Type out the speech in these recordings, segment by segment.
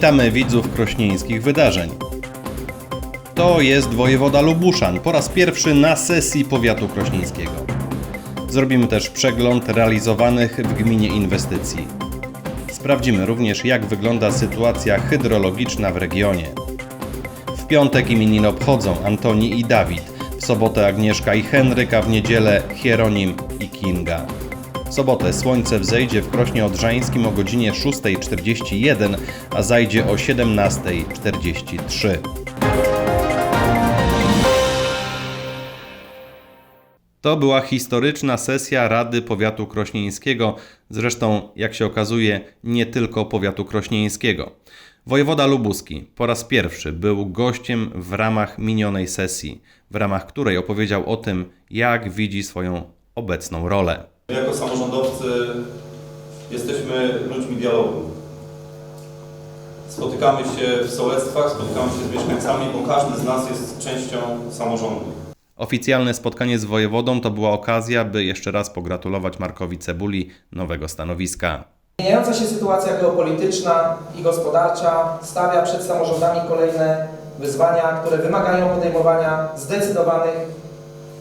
Witamy widzów krośnieńskich wydarzeń. To jest wojewoda Lubuszan po raz pierwszy na sesji powiatu krośnieńskiego. Zrobimy też przegląd realizowanych w gminie inwestycji. Sprawdzimy również, jak wygląda sytuacja hydrologiczna w regionie. W piątek imieniny obchodzą Antoni i Dawid, w sobotę Agnieszka i Henryk, a w niedzielę Hieronim i Kinga. Sobotę słońce wzejdzie w Krośnie Odrzańskim o godzinie 6.41, a zajdzie o 17.43. To była historyczna sesja Rady Powiatu Krośnieńskiego, zresztą, jak się okazuje, nie tylko Powiatu Krośnieńskiego. Wojewoda Lubuski po raz pierwszy był gościem w ramach minionej sesji, w ramach której opowiedział o tym, jak widzi swoją obecną rolę. My jako samorządowcy jesteśmy ludźmi dialogu. Spotykamy się w sołectwach, spotykamy się z mieszkańcami, bo każdy z nas jest częścią samorządu. Oficjalne spotkanie z wojewodą to była okazja, by jeszcze raz pogratulować Markowi Cebuli nowego stanowiska. Zmieniająca się sytuacja geopolityczna i gospodarcza stawia przed samorządami kolejne wyzwania, które wymagają podejmowania zdecydowanych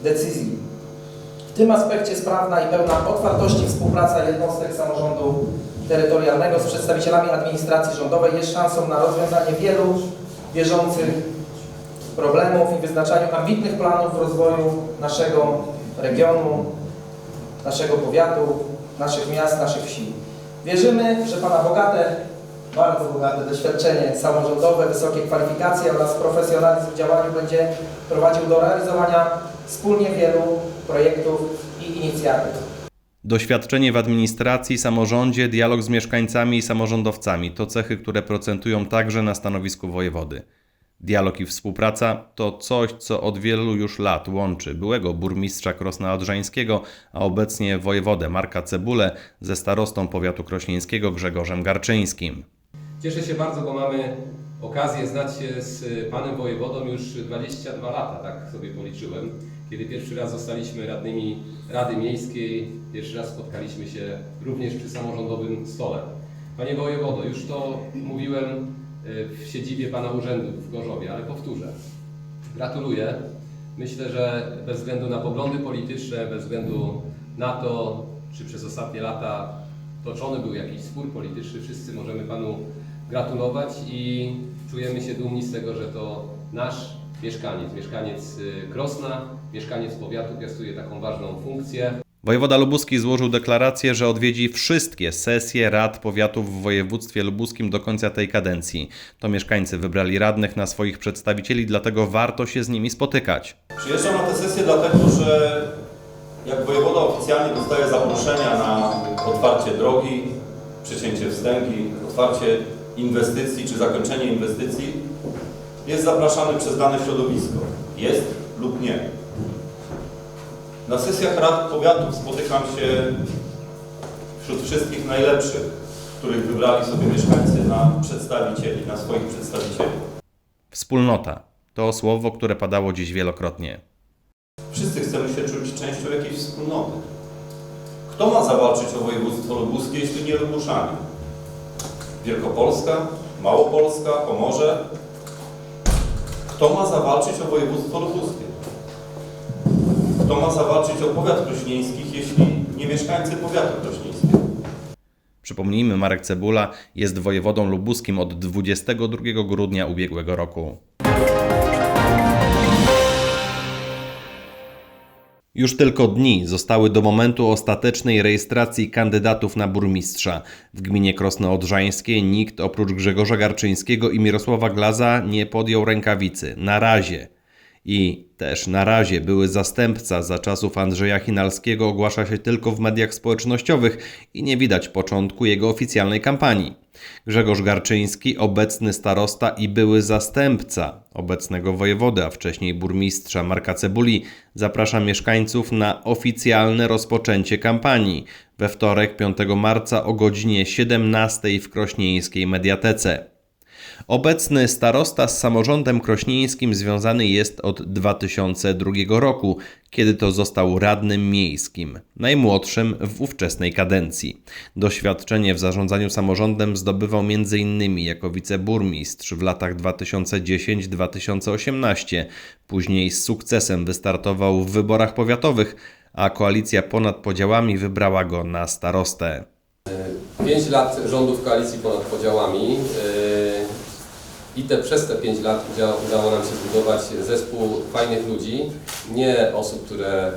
decyzji. Tym aspekcie sprawna i pełna otwartości współpraca jednostek samorządu terytorialnego z przedstawicielami administracji rządowej jest szansą na rozwiązanie wielu bieżących problemów i wyznaczaniu ambitnych planów rozwoju naszego regionu, naszego powiatu, naszych miast, naszych wsi. Wierzymy, że Pana bogate, bardzo bogate doświadczenie samorządowe, wysokie kwalifikacje oraz profesjonalizm w działaniu będzie prowadził do realizowania wspólnie wielu projektów i inicjatyw. Doświadczenie w administracji, samorządzie, dialog z mieszkańcami i samorządowcami to cechy, które procentują także na stanowisku wojewody. Dialog i współpraca to coś, co od wielu już lat łączy byłego burmistrza Krosna Odrzańskiego, a obecnie wojewodę Marka Cebulę ze starostą powiatu krośnieńskiego Grzegorzem Garczyńskim. Cieszę się bardzo, bo mamy okazję znać się z panem wojewodą już 22 lata, tak sobie policzyłem. Kiedy pierwszy raz zostaliśmy radnymi Rady Miejskiej, pierwszy raz spotkaliśmy się również przy samorządowym stole. Panie wojewodo, już to mówiłem e, w siedzibie pana urzędu w Gorzowie, ale powtórzę. Gratuluję. Myślę, że bez względu na poglądy polityczne, bez względu na to, czy przez ostatnie lata toczony był jakiś spór polityczny, wszyscy możemy panu gratulować i czujemy się dumni z tego, że to nasz mieszkaniec, mieszkaniec y, Krosna, mieszkaniec powiatu piastuje taką ważną funkcję. Wojewoda lubuski złożył deklarację, że odwiedzi wszystkie sesje rad powiatów w województwie lubuskim do końca tej kadencji. To mieszkańcy wybrali radnych na swoich przedstawicieli, dlatego warto się z nimi spotykać. Przyjeżdżam na tę sesję dlatego, że jak wojewoda oficjalnie dostaje zaproszenia na otwarcie drogi, przecięcie wstęgi, otwarcie inwestycji czy zakończenie inwestycji, jest zapraszany przez dane środowisko. Jest lub nie. Na sesjach rad powiatów spotykam się wśród wszystkich najlepszych, których wybrali sobie mieszkańcy na przedstawicieli, na swoich przedstawicieli. Wspólnota to słowo, które padało dziś wielokrotnie. Wszyscy chcemy się czuć częścią jakiejś wspólnoty. Kto ma zawalczyć o województwo lubuskie, jeśli nie Lubuszanie? Wielkopolska? Małopolska? Pomorze? Kto ma zawalczyć o województwo lubuskie? Kto ma zawalczyć o powiat krośnieńskich, jeśli nie mieszkańcy powiatu krośnieńskiego? Przypomnijmy, Marek Cebula jest wojewodą lubuskim od 22 grudnia ubiegłego roku. Już tylko dni zostały do momentu ostatecznej rejestracji kandydatów na burmistrza. W gminie Krosno Odrzańskie nikt oprócz Grzegorza Garczyńskiego i Mirosława Glaza nie podjął rękawicy. Na razie. I też na razie były zastępca za czasów Andrzeja Chinalskiego ogłasza się tylko w mediach społecznościowych i nie widać początku jego oficjalnej kampanii. Grzegorz Garczyński, obecny starosta i były zastępca obecnego wojewody, a wcześniej burmistrza Marka Cebuli, zaprasza mieszkańców na oficjalne rozpoczęcie kampanii we wtorek 5 marca o godzinie 17 w Krośnieńskiej Mediatece. Obecny starosta z samorządem krośnieńskim związany jest od 2002 roku, kiedy to został radnym miejskim, najmłodszym w ówczesnej kadencji. Doświadczenie w zarządzaniu samorządem zdobywał m.in. jako wiceburmistrz w latach 2010-2018. Później z sukcesem wystartował w wyborach powiatowych, a koalicja ponad podziałami wybrała go na starostę. 5 lat rządów koalicji ponad podziałami i te, przez te 5 lat udało, udało nam się zbudować zespół fajnych ludzi, nie osób, które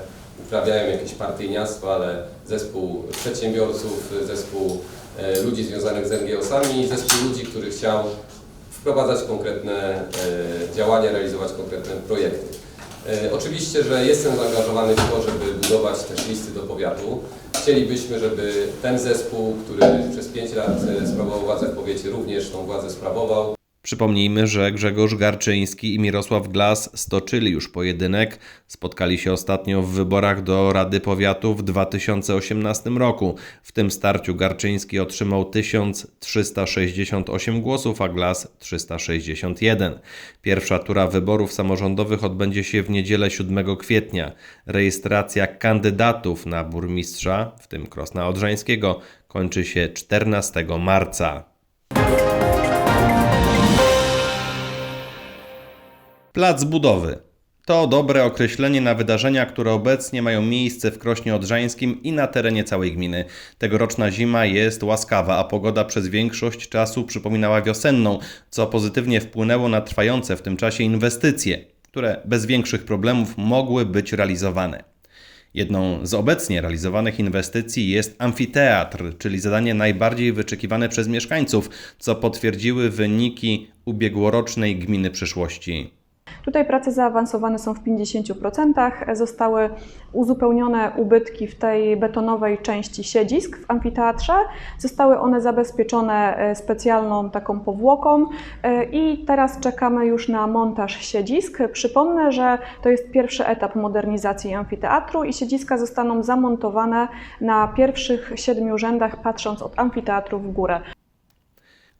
uprawiają jakieś partyjniactwo, ale zespół przedsiębiorców, zespół e, ludzi związanych z NGO-sami, zespół ludzi, który chciał wprowadzać konkretne e, działania, realizować konkretne projekty. E, Oczywiście, że jestem zaangażowany w to, żeby budować też listy do powiatu. Chcielibyśmy, żeby ten zespół, który przez 5 lat sprawował władzę w powiecie, również tą władzę sprawował. Przypomnijmy, że Grzegorz Garczyński i Mirosław Glas stoczyli już pojedynek. Spotkali się ostatnio w wyborach do Rady Powiatu w 2018 roku. W tym starciu Garczyński otrzymał 1368 głosów, a Glas 361. Pierwsza tura wyborów samorządowych odbędzie się w niedzielę 7 kwietnia. Rejestracja kandydatów na burmistrza, w tym Krosna Odrzańskiego, kończy się 14 marca. Plac budowy. To dobre określenie na wydarzenia, które obecnie mają miejsce w Krośnie Odrzańskim i na terenie całej gminy. Tegoroczna zima jest łaskawa, a pogoda przez większość czasu przypominała wiosenną, co pozytywnie wpłynęło na trwające w tym czasie inwestycje, które bez większych problemów mogły być realizowane. Jedną z obecnie realizowanych inwestycji jest amfiteatr, czyli zadanie najbardziej wyczekiwane przez mieszkańców, co potwierdziły wyniki ubiegłorocznej gminy przyszłości. Tutaj prace zaawansowane są w 50%. Zostały uzupełnione ubytki w tej betonowej części siedzisk w amfiteatrze. Zostały one zabezpieczone e, specjalną taką powłoką e, i teraz czekamy już na montaż siedzisk. Przypomnę, że to jest pierwszy etap modernizacji amfiteatru i siedziska zostaną zamontowane na pierwszych siedmiu rzędach, patrząc od amfiteatru w górę.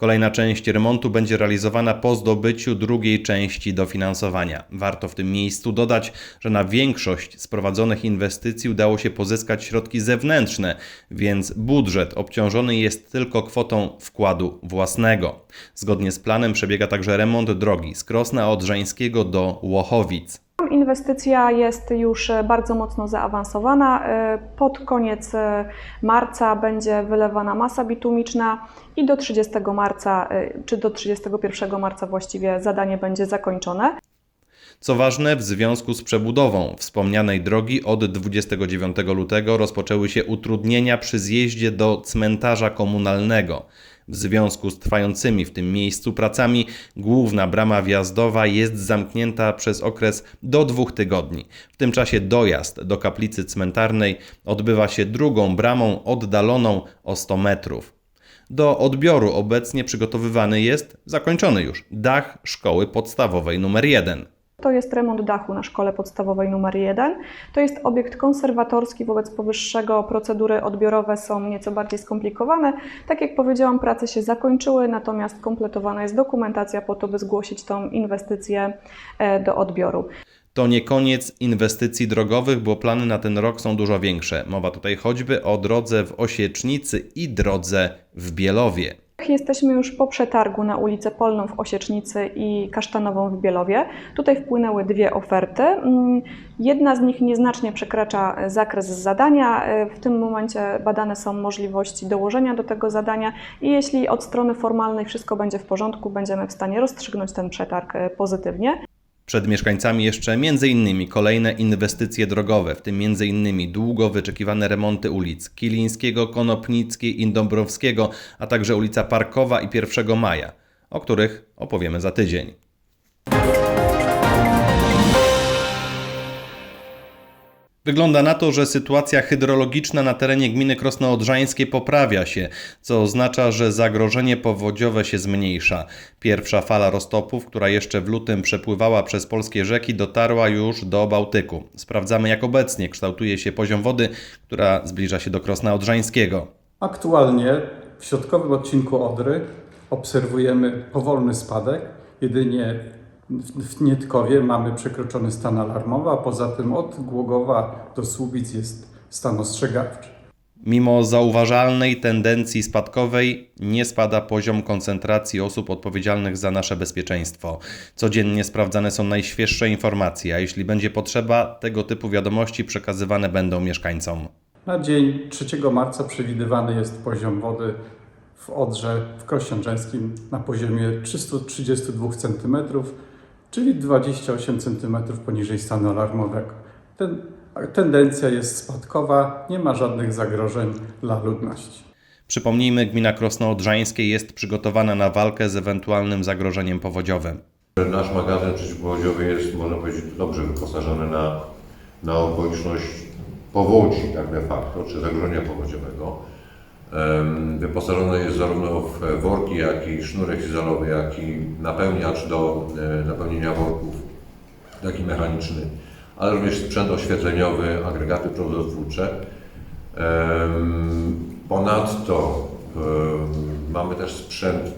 Kolejna część remontu będzie realizowana po zdobyciu drugiej części dofinansowania. Warto w tym miejscu dodać, że na większość z prowadzonych inwestycji udało się pozyskać środki zewnętrzne, więc budżet obciążony jest tylko kwotą wkładu własnego. Zgodnie z planem przebiega także remont drogi z Krosna Odrzańskiego do Łochowic. Inwestycja jest już e, bardzo mocno zaawansowana. E, Pod koniec e, marca będzie wylewana masa bitumiczna i do 30 marca, czy do 31 marca właściwie zadanie będzie zakończone. Co ważne, w związku z przebudową wspomnianej drogi od 29 lutego rozpoczęły się utrudnienia przy zjeździe do cmentarza komunalnego. W związku z trwającymi w tym miejscu pracami główna brama wjazdowa jest zamknięta przez okres do dwóch tygodni. W tym czasie dojazd do kaplicy cmentarnej odbywa się drugą bramą oddaloną o 100 metrów. Do odbioru obecnie przygotowywany jest zakończony już dach szkoły podstawowej nr 1. To jest remont dachu na szkole podstawowej numer 1. To jest obiekt konserwatorski, wobec powyższego procedury odbiorowe są nieco bardziej skomplikowane. Tak jak powiedziałam, prace się zakończyły, natomiast kompletowana jest dokumentacja po to, by zgłosić tą inwestycję e, do odbioru. To nie koniec inwestycji drogowych, bo plany na ten rok są dużo większe. Mowa tutaj choćby o drodze w Osiecznicy i drodze w Bielowie. Jesteśmy już po przetargu na ulicę Polną w Osiecznicy i Kasztanową w Bielowie. Tutaj wpłynęły dwie oferty. Mm, Jedna z nich nieznacznie przekracza zakres zadania. E, W tym momencie badane są możliwości dołożenia do tego zadania i jeśli od strony formalnej wszystko będzie w porządku, będziemy w stanie rozstrzygnąć ten przetarg e, pozytywnie. Przed mieszkańcami jeszcze m.in. kolejne inwestycje drogowe, w tym m.in. długo wyczekiwane remonty ulic Kilińskiego, Konopnickiej i Dąbrowskiego, a także ulica Parkowa i 1 Maja, o których opowiemy za tydzień. Wygląda na to, że sytuacja hydrologiczna na terenie gminy Krosno Odrzańskie poprawia się, co oznacza, że zagrożenie powodziowe się zmniejsza. Pierwsza fala roztopów, która jeszcze w lutym przepływała przez polskie rzeki, dotarła już do Bałtyku. Sprawdzamy, jak obecnie kształtuje się poziom wody, która zbliża się do Krosna Odrzańskiego. Aktualnie w środkowym odcinku Odry obserwujemy powolny spadek. Jedynie w Nietkowie mamy przekroczony stan alarmowy, a poza tym od Głogowa do Słubic jest stan ostrzegawczy. Mimo zauważalnej tendencji spadkowej, nie spada poziom koncentracji osób odpowiedzialnych za nasze bezpieczeństwo. Codziennie sprawdzane są najświeższe informacje, a jeśli będzie potrzeba, tego typu wiadomości przekazywane będą mieszkańcom. Na dzień 3 marca przewidywany jest poziom wody w Odrze w Krościądrzęskim na poziomie 332 cm, czyli 28 cm poniżej stanu alarmowego. Ten, tendencja jest spadkowa, nie ma żadnych zagrożeń dla ludności. Przypomnijmy, gmina Krosno Odrzańskie jest przygotowana na walkę z ewentualnym zagrożeniem powodziowym. Nasz magazyn przeciwpowodziowy jest, można powiedzieć, dobrze wyposażony na, na okoliczność powodzi, tak de facto, czy zagrożenia powodziowego. Em, Wyposażony jest zarówno w worki, jak i sznurek izolowy, jak i napełniacz do e, napełnienia worków, jak i mechaniczny, ale również sprzęt oświetleniowy, agregaty prądotwórcze. Ponadto mamy też sprzęt em,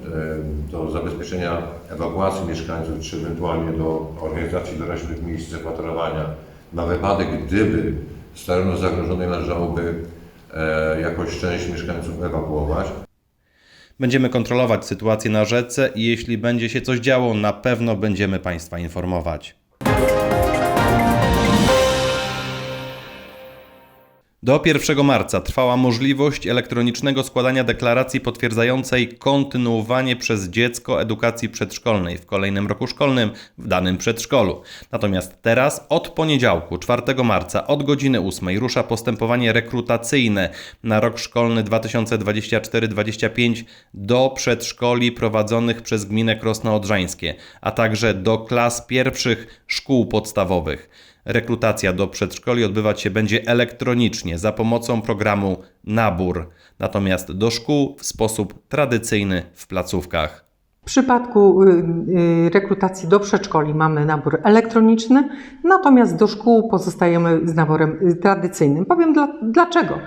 do zabezpieczenia ewakuacji mieszkańców, czy ewentualnie do organizacji doraźnych miejsc zakwaterowania na wypadek, gdyby z terenu zagrożonej należałoby e, jakąś część mieszkańców ewakuować. Będziemy kontrolować sytuację na rzece i jeśli będzie się coś działo, na pewno będziemy Państwa informować. Do 1 marca trwała możliwość elektronicznego składania deklaracji potwierdzającej kontynuowanie przez dziecko edukacji przedszkolnej w kolejnym roku szkolnym w danym przedszkolu. Natomiast teraz od poniedziałku 4 marca od godziny 8 rusza postępowanie rekrutacyjne na rok szkolny 2024-2025 do przedszkoli prowadzonych przez gminę Krosno Odrzańskie, a także do klas pierwszych szkół podstawowych. Rekrutacja do przedszkoli odbywać się będzie elektronicznie za pomocą programu Nabór, natomiast do szkół w sposób tradycyjny w placówkach. W przypadku y, y, rekrutacji do przedszkoli mamy nabór elektroniczny, natomiast do szkół pozostajemy z naborem y, tradycyjnym. Powiem dla, dlaczego.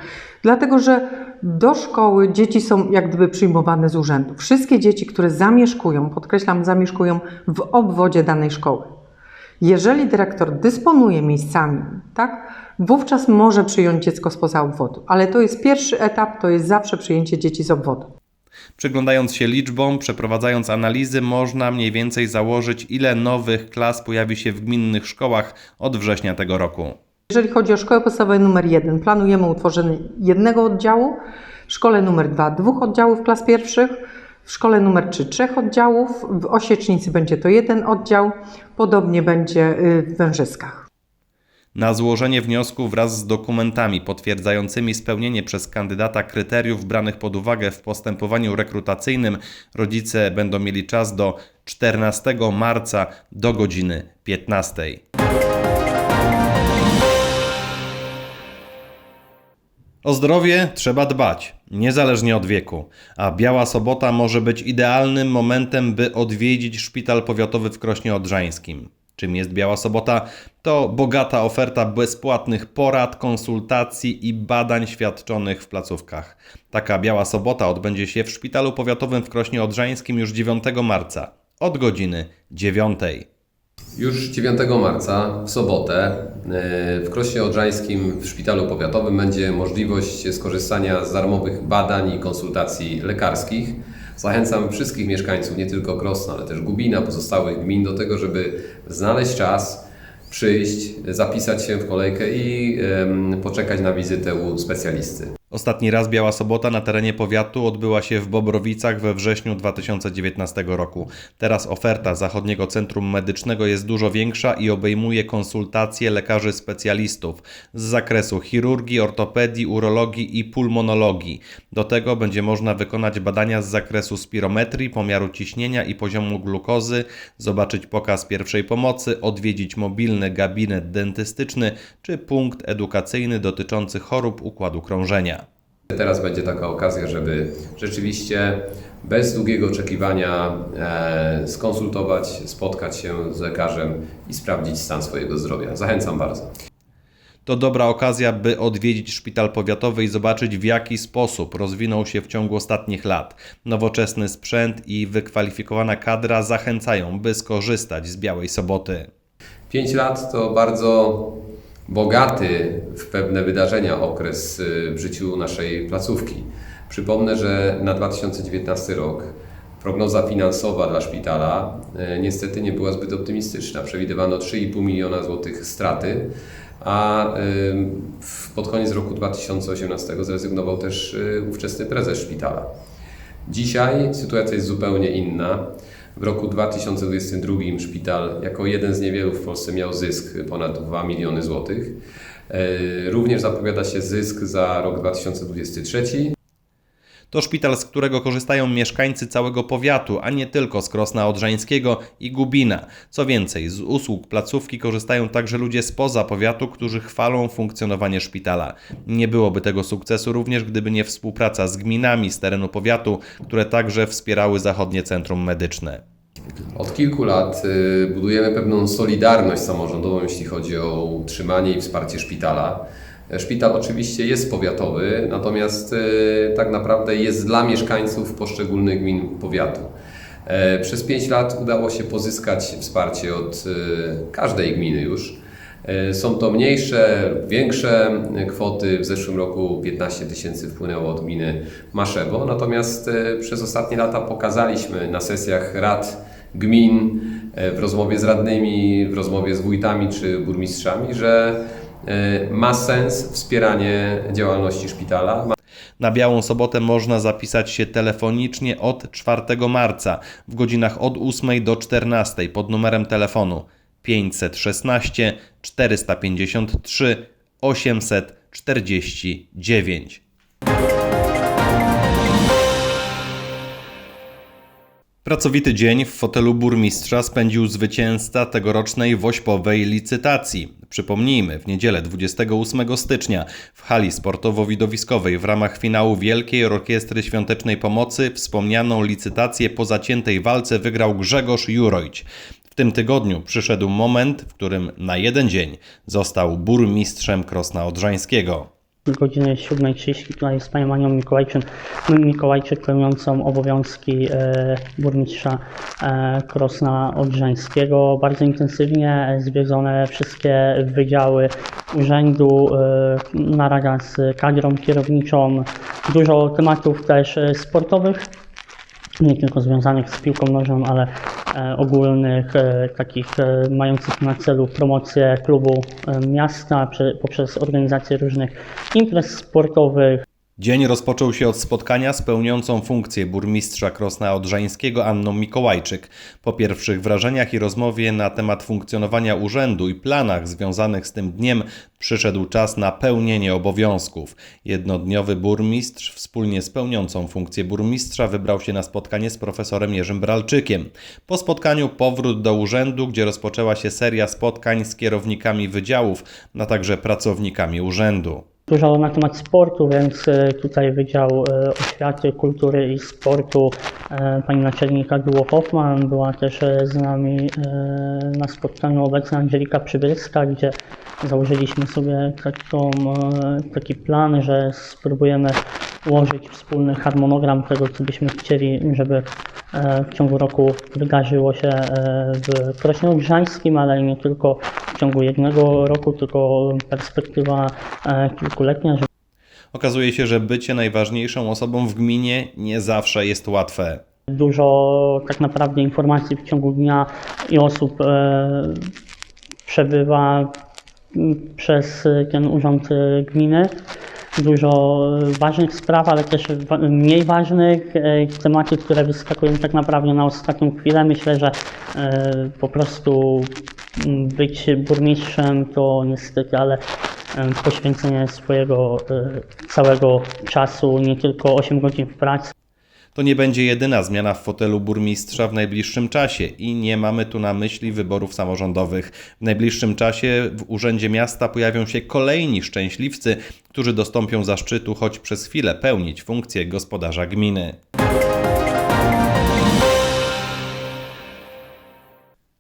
Dlatego, że do szkoły dzieci są jak gdyby przyjmowane z urzędu. Wszystkie dzieci, które zamieszkują, podkreślam, zamieszkują w obwodzie danej szkoły. Jeżeli dyrektor dysponuje miejscami, tak, wówczas może przyjąć dziecko spoza obwodu, ale to jest pierwszy etap, to jest zawsze przyjęcie dzieci z obwodu. Przyglądając się liczbom, przeprowadzając analizy, można mniej więcej założyć, ile nowych klas pojawi się w gminnych szkołach od września tego roku. Jeżeli chodzi o szkołę podstawową numer 1, planujemy utworzenie jednego oddziału, w szkole numer 2 dwóch oddziałów klas pierwszych, w szkole numer 3 trzech oddziałów, w Osiecznicy będzie to jeden oddział, podobnie będzie y, w Wężyskach. Na złożenie wniosku wraz z dokumentami potwierdzającymi spełnienie przez kandydata kryteriów branych pod uwagę w postępowaniu rekrutacyjnym rodzice będą mieli czas do 14 marca do godziny 15. O zdrowie trzeba dbać, niezależnie od wieku, a Biała Sobota może być idealnym momentem, by odwiedzić szpital powiatowy w Krośnie Odrzańskim. Czym jest Biała Sobota? To bogata oferta bezpłatnych porad, konsultacji i badań świadczonych w placówkach. Taka Biała Sobota odbędzie się w szpitalu powiatowym w Krośnie Odrzańskim już 9 marca od godziny 9. Już 9 marca, w sobotę, e, w Krośnie Odrzańskim w Szpitalu Powiatowym będzie możliwość skorzystania z darmowych badań i konsultacji lekarskich. Zachęcam wszystkich mieszkańców, nie tylko Krosna, ale też Gubina, pozostałych gmin do tego, żeby znaleźć czas, przyjść, zapisać się w kolejkę i poczekać na wizytę u specjalisty. Ostatni raz Biała Sobota na terenie powiatu odbyła się w Bobrowicach we wrześniu 2019 roku. Teraz oferta Zachodniego Centrum Medycznego jest dużo większa i obejmuje konsultacje lekarzy specjalistów z zakresu chirurgii, ortopedii, urologii i pulmonologii. Do tego będzie można wykonać badania z zakresu spirometrii, pomiaru ciśnienia i poziomu glukozy, zobaczyć pokaz pierwszej pomocy, odwiedzić mobilny gabinet dentystyczny czy punkt edukacyjny dotyczący chorób układu krążenia. Teraz będzie taka okazja, żeby rzeczywiście bez długiego oczekiwania e, skonsultować, spotkać się z lekarzem i sprawdzić stan swojego zdrowia. Zachęcam bardzo. To dobra okazja, by odwiedzić szpital powiatowy i zobaczyć, w jaki sposób rozwinął się w ciągu ostatnich lat. Nowoczesny sprzęt i wykwalifikowana kadra zachęcają, by skorzystać z Białej Soboty. 5 lat to bardzo bogaty w pewne wydarzenia okres y, w życiu naszej placówki. Przypomnę, że na 2019 rok prognoza finansowa dla szpitala y, niestety nie była zbyt optymistyczna. Przewidywano 3,5 miliona złotych straty, a y, pod koniec roku 2018 zrezygnował też ówczesny prezes szpitala. Dzisiaj sytuacja jest zupełnie inna. W roku 2022 szpital jako jeden z niewielu w Polsce miał zysk ponad 2 miliony złotych. E, Również zapowiada się zysk za rok 2023. To szpital, z którego korzystają mieszkańcy całego powiatu, a nie tylko z Krosna Odrzańskiego i Gubina. Co więcej, z usług placówki korzystają także ludzie spoza powiatu, którzy chwalą funkcjonowanie szpitala. Nie byłoby tego sukcesu również, gdyby nie współpraca z gminami z terenu powiatu, które także wspierały zachodnie centrum medyczne. Od kilku lat y, budujemy pewną solidarność samorządową, jeśli chodzi o utrzymanie i wsparcie szpitala. E, Szpital oczywiście jest powiatowy, natomiast y, tak naprawdę jest dla mieszkańców poszczególnych gmin powiatu. E, Przez 5 lat udało się pozyskać wsparcie od y, każdej gminy już. E, Są to mniejsze lub większe kwoty. W zeszłym roku 15 tysięcy wpłynęło od gminy Maszewo. Natomiast e, przez ostatnie lata pokazaliśmy na sesjach rad gmin, e, w rozmowie z radnymi, w rozmowie z wójtami czy burmistrzami, że e, ma sens wspieranie działalności szpitala. Na Białą Sobotę można zapisać się telefonicznie od 4 marca w godzinach od 8 do 14 pod numerem telefonu 516 453 849. Pracowity dzień w fotelu burmistrza spędził zwycięzca tegorocznej wośpowej licytacji. Przypomnijmy, w niedzielę 28 stycznia w hali sportowo-widowiskowej w ramach finału Wielkiej Orkiestry Świątecznej Pomocy wspomnianą licytację po zaciętej walce wygrał Grzegorz Jurojć. W tym tygodniu przyszedł moment, w którym na jeden dzień został burmistrzem Krosna Odrzańskiego. Godziny 7.30 tutaj z panią Anią Mikołajczyk, Mikołajczyk pełniącą obowiązki e, burmistrza e, Krosna Odrzańskiego. Bardzo intensywnie zwiedzone wszystkie wydziały urzędu, e, narada z kadrą kierowniczą, dużo tematów też sportowych nie tylko związanych z piłką nożną, ale e, ogólnych, e, takich e, mających na celu promocję klubu miasta prze, poprzez organizację różnych imprez sportowych, Dzień rozpoczął się od spotkania z pełniącą funkcję burmistrza Krosna Odrzańskiego Anną Mikołajczyk. Po pierwszych wrażeniach i rozmowie na temat funkcjonowania urzędu i planach związanych z tym dniem przyszedł czas na pełnienie obowiązków. Jednodniowy burmistrz wspólnie z pełniącą funkcję burmistrza wybrał się na spotkanie z profesorem Jerzym Bralczykiem. Po spotkaniu powrót do urzędu, gdzie rozpoczęła się seria spotkań z kierownikami wydziałów, a także pracownikami urzędu. Dużo na temat sportu, więc e, tutaj Wydział e, Oświaty, Kultury i Sportu e, pani naczelnika Duo Hoffman była też z nami na spotkaniu obecna Angelika Przybylska, gdzie założyliśmy sobie taką, taki plan, że spróbujemy ułożyć wspólny harmonogram tego, co byśmy chcieli, żeby e, w ciągu roku wydarzyło się e, w Krośnie Odrzańskim, ale nie tylko w ciągu jednego roku, tylko perspektywa e, kilkuletnia, Okazuje się, że bycie najważniejszą osobą w gminie nie zawsze jest łatwe. dużo tak naprawdę informacji w ciągu dnia i osób przebywa przez ten urząd gminy. Dużo ważnych spraw, ale też mniej ważnych e, tematów, które wyskakują tak naprawdę na ostatnią chwilę. Myślę, że e, po prostu być burmistrzem to niestety, ale e, poświęcenie swojego całego czasu, nie tylko 8 godzin w pracy. To nie będzie jedyna zmiana w fotelu burmistrza w najbliższym czasie i nie mamy tu na myśli wyborów samorządowych. W najbliższym czasie w Urzędzie Miasta pojawią się kolejni szczęśliwcy, którzy dostąpią zaszczytu choć przez chwilę pełnić funkcję gospodarza gminy.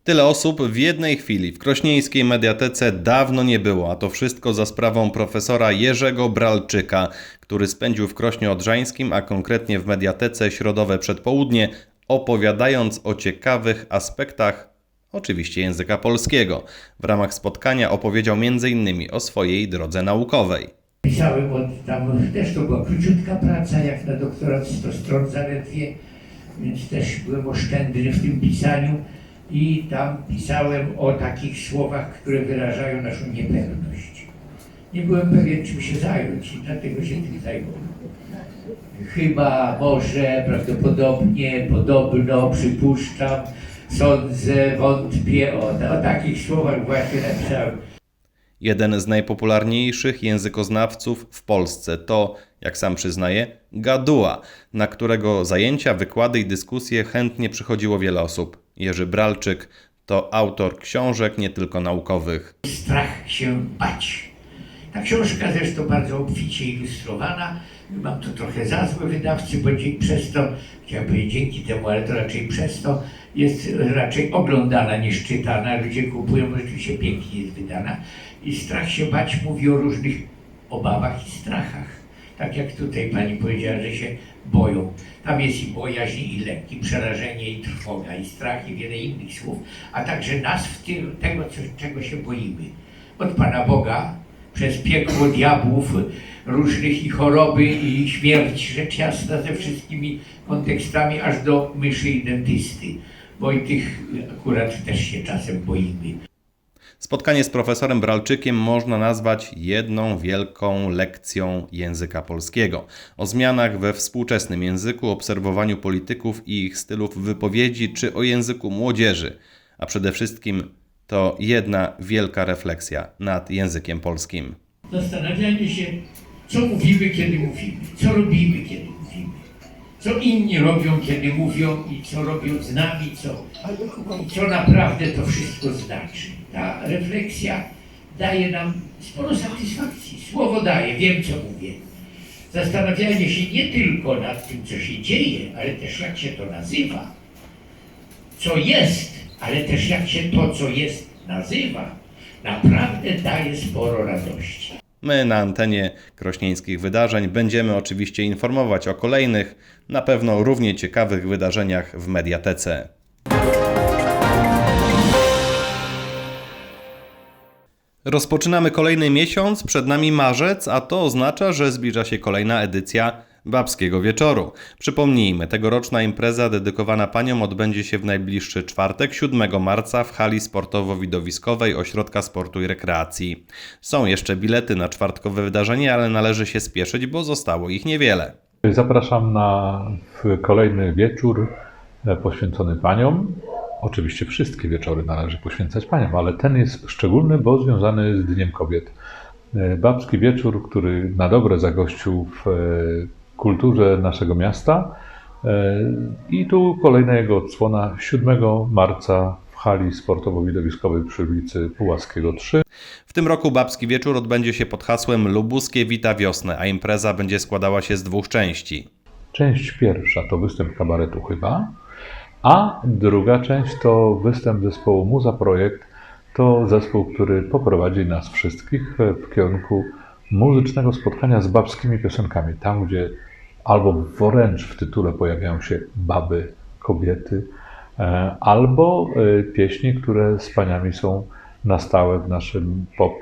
Tyle osób w jednej chwili w krośnieńskiej mediatece dawno nie było, a to wszystko za sprawą profesora Jerzego Bralczyka, który spędził w Krośnie Odrzańskim, a konkretnie w mediatece środowe przedpołudnie, opowiadając o ciekawych aspektach oczywiście języka polskiego. W ramach spotkania opowiedział m.in. o swojej drodze naukowej. Pisałem od tam, też to była króciutka praca, jak na doktorat 100 stron zaledwie, więc też byłem oszczędny w tym pisaniu i tam pisałem o takich słowach, które wyrażają naszą niepewność. Nie byłem pewien, czym się zająć i dlatego się tym zajmowałem. Chyba, może, prawdopodobnie, podobno, przypuszczam, sądzę, wątpię, o, o takich słowach właśnie napisałem. Jeden z najpopularniejszych językoznawców w Polsce to, jak sam przyznaje, Gaduła, na którego zajęcia, wykłady i dyskusje chętnie przychodziło wiele osób. Jerzy Bralczyk to autor książek nie tylko naukowych. strach się bać. Ta książka zresztą bardzo obficie ilustrowana. Mam tu trochę za złe wydawcy, bo przez to, chciałem powiedzieć dzięki temu, ale to raczej przez to, jest raczej oglądana niż czytana. Ludzie kupują, rzeczywiście pięknie jest wydana. I strach się bać mówi o różnych obawach i strachach. Tak jak tutaj pani powiedziała, że się boją. Tam jest i bojaźń, i lęk, przerażenie, i trwoga, i strach, i wiele innych słów, a także nas w tym, tego, co, czego się boimy. Od Pana Boga, przez piekło diabłów, różnych i choroby, i śmierć, rzecz jasna, ze wszystkimi kontekstami, aż do myszy i dentysty. Bo i tych akurat też się czasem boimy. Spotkanie z profesorem Bralczykiem można nazwać jedną wielką lekcją języka polskiego. O zmianach we współczesnym języku, obserwowaniu polityków i ich stylów wypowiedzi, czy o języku młodzieży. A przede wszystkim to jedna wielka refleksja nad językiem polskim. Zastanawianie się, co mówimy, kiedy mówimy, co robimy, kiedy mówimy, co inni robią, kiedy mówią i co robią z nami, co, i co naprawdę to wszystko znaczy. Ta refleksja daje nam sporo satysfakcji. Słowo daje, wiem co mówię. Zastanawianie się nie tylko nad tym, co się dzieje, ale też jak się to nazywa. Co jest, ale też jak się to, co jest, nazywa, naprawdę daje sporo radości. My na antenie krośnieńskich wydarzeń będziemy oczywiście informować o kolejnych, na pewno równie ciekawych wydarzeniach w mediatece. Rozpoczynamy kolejny miesiąc, przed nami marzec, a to oznacza, że zbliża się kolejna edycja Babskiego Wieczoru. Przypomnijmy, tegoroczna impreza dedykowana paniom odbędzie się w najbliższy czwartek, 7 marca w hali sportowo-widowiskowej Ośrodka Sportu i Rekreacji. Są jeszcze bilety na czwartkowe wydarzenie, ale należy się spieszyć, bo zostało ich niewiele. Zapraszam na kolejny wieczór e, poświęcony paniom. Oczywiście wszystkie wieczory należy poświęcać paniom, ale ten jest szczególny, bo związany z Dniem Kobiet. E, Babski wieczór, który na dobre zagościł w e, kulturze naszego miasta. E, I tu kolejna jego odsłona 7 marca w hali sportowo-widowiskowej przy ulicy Pułaskiego 3. W tym roku Babski Wieczór odbędzie się pod hasłem Lubuskie Wita Wiosnę, a impreza będzie składała się z dwóch części. Część pierwsza to występ kabaretu chyba, a druga część to występ zespołu Muza Projekt. To zespół, który poprowadzi nas wszystkich w kierunku muzycznego spotkania z babskimi piosenkami. Tam, gdzie albo wręcz w tytule pojawiają się baby, kobiety, e, albo e, pieśni, które z paniami są na stałe w naszym pop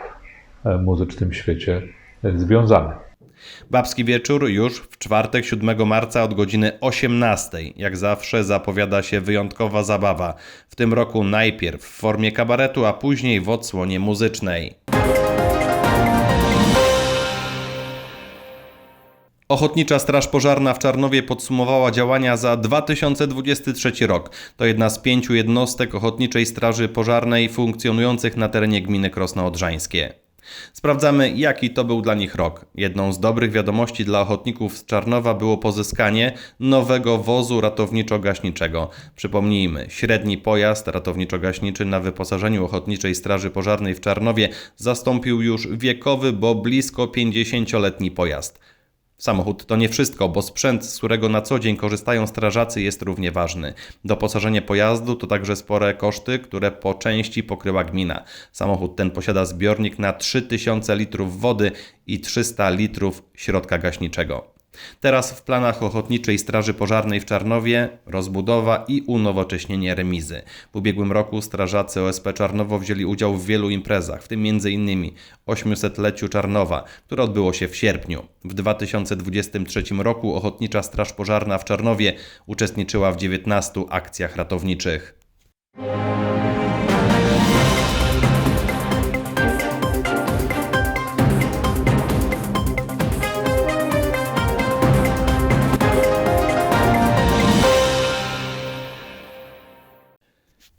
e, muzycznym świecie związane. Babski Wieczór już w czwartek 7 marca od godziny 18. Jak zawsze zapowiada się wyjątkowa zabawa. W tym roku najpierw w formie kabaretu, a później w odsłonie muzycznej. Ochotnicza Straż Pożarna w Czarnowie podsumowała działania za 2023 rok. To jedna z pięciu jednostek Ochotniczej Straży Pożarnej funkcjonujących na terenie gminy Krosno Odrzańskie. Sprawdzamy, jaki to był dla nich rok. Jedną z dobrych wiadomości dla ochotników z Czarnowa było pozyskanie nowego wozu ratowniczo-gaśniczego. Przypomnijmy, średni pojazd ratowniczo-gaśniczy na wyposażeniu Ochotniczej Straży Pożarnej w Czarnowie zastąpił już wiekowy, bo blisko 50-letni pojazd. Samochód to nie wszystko, bo sprzęt, z którego na co dzień korzystają strażacy, jest równie ważny. Doposażenie pojazdu to także spore koszty, które po części pokryła gmina. Samochód ten posiada zbiornik na 3000 litrów wody i 300 litrów środka gaśniczego. Teraz w planach Ochotniczej Straży Pożarnej w Czarnowie rozbudowa i unowocześnienie remizy. W ubiegłym roku strażacy OSP Czarnowo wzięli udział w wielu imprezach, w tym m.in. 800-leciu Czarnowa, które odbyło się w sierpniu. W 2023 roku Ochotnicza Straż Pożarna w Czarnowie uczestniczyła w 19 akcjach ratowniczych.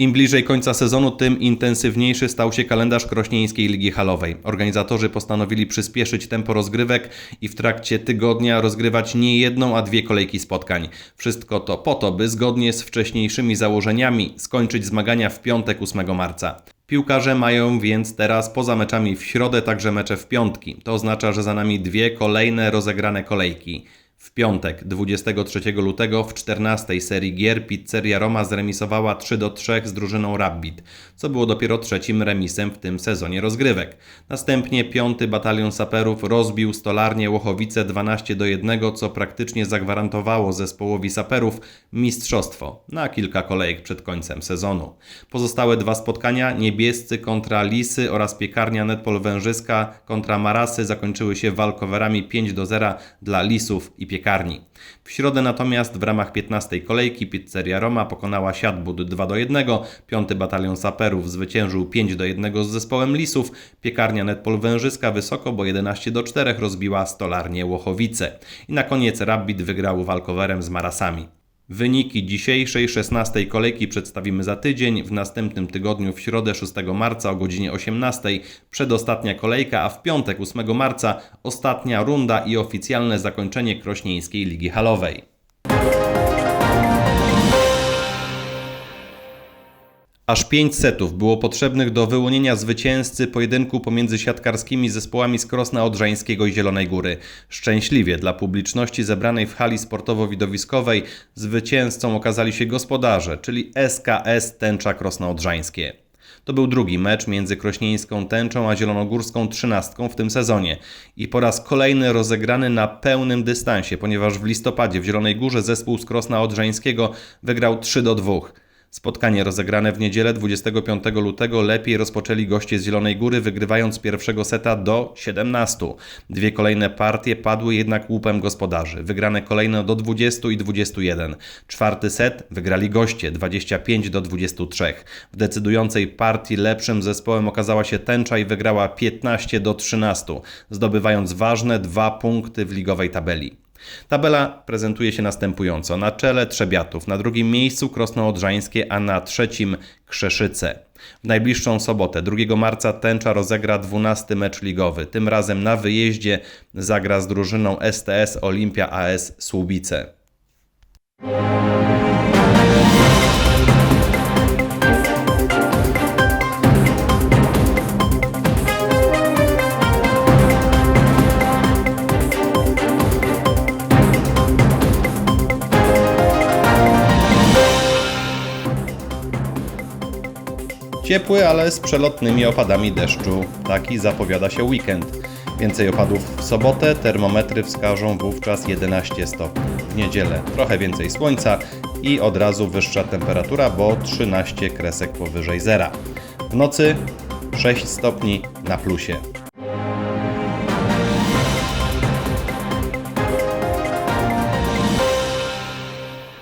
Im bliżej końca sezonu, tym intensywniejszy stał się kalendarz Krośnieńskiej Ligi Halowej. Organizatorzy postanowili przyspieszyć tempo rozgrywek i w trakcie tygodnia rozgrywać nie jedną, a dwie kolejki spotkań. Wszystko to po to, by zgodnie z wcześniejszymi założeniami skończyć zmagania w piątek 8 marca. Piłkarze mają więc teraz poza meczami w środę także mecze w piątki. To oznacza, że za nami dwie kolejne rozegrane kolejki. W piątek 23 lutego w 14 serii gier Pizzeria Roma zremisowała 3 do 3 z drużyną Rabbit, co było dopiero trzecim remisem w tym sezonie rozgrywek. Następnie 5 Batalion Saperów rozbił stolarnię Łochowice 12 do 1, co praktycznie zagwarantowało zespołowi saperów mistrzostwo na kilka kolejek przed końcem sezonu. Pozostałe dwa spotkania niebiescy kontra Lisy oraz piekarnia Netpol Wężyska kontra Marasy zakończyły się walkowerami 5 do 0 dla Lisów i piekarni. W środę natomiast w ramach 15 kolejki Pizzeria Roma pokonała Siadbud 2 do 1, 5 Batalion Saperów zwyciężył 5 do 1 z zespołem Lisów, piekarnia Netpol Wężyska wysoko, bo 11 do 4 rozbiła stolarnię Łochowice. I na koniec Rabbit wygrał walkowerem z Marasami. Wyniki dzisiejszej 16 kolejki przedstawimy za tydzień, w następnym tygodniu w środę 6 marca o godzinie 18 przedostatnia kolejka, a w piątek 8 marca ostatnia runda i oficjalne zakończenie Krośnieńskiej Ligi Halowej. Aż pięć setów było potrzebnych do wyłonienia zwycięzcy pojedynku pomiędzy siatkarskimi zespołami z Krosna Odrzańskiego i Zielonej Góry. Szczęśliwie dla publiczności zebranej w hali sportowo-widowiskowej zwycięzcą okazali się gospodarze, czyli SKS Tęcza Krosno Odrzańskie. To był drugi mecz między krośnieńską tęczą a zielonogórską trzynastką w tym sezonie i po raz kolejny rozegrany na pełnym dystansie, ponieważ w listopadzie w Zielonej Górze zespół z Krosna Odrzańskiego wygrał 3 do 2. Spotkanie rozegrane w niedzielę 25 lutego lepiej rozpoczęli goście z Zielonej Góry, wygrywając pierwszego seta do 17. Dwie kolejne partie padły jednak łupem gospodarzy. Wygrane kolejno do 20 i 21. Czwarty set wygrali goście 25 do 23. W decydującej partii lepszym zespołem okazała się Tęcza i wygrała 15 do 13, zdobywając ważne dwa punkty w ligowej tabeli. Tabela prezentuje się następująco. Na czele Trzebiatów, na drugim miejscu Krosno Odrzańskie, a na trzecim Krzeszyce. W najbliższą sobotę, 2 marca, Tęcza rozegra 12 mecz ligowy. Tym razem na wyjeździe zagra z drużyną STS Olimpia AS Słubice. Ciepły, ale z przelotnymi opadami deszczu. Taki zapowiada się weekend. Więcej opadów w sobotę, termometry wskażą wówczas 11 stopni. W niedzielę trochę więcej słońca i od razu wyższa temperatura, bo 13 kresek powyżej zera. W nocy 6 stopni na plusie.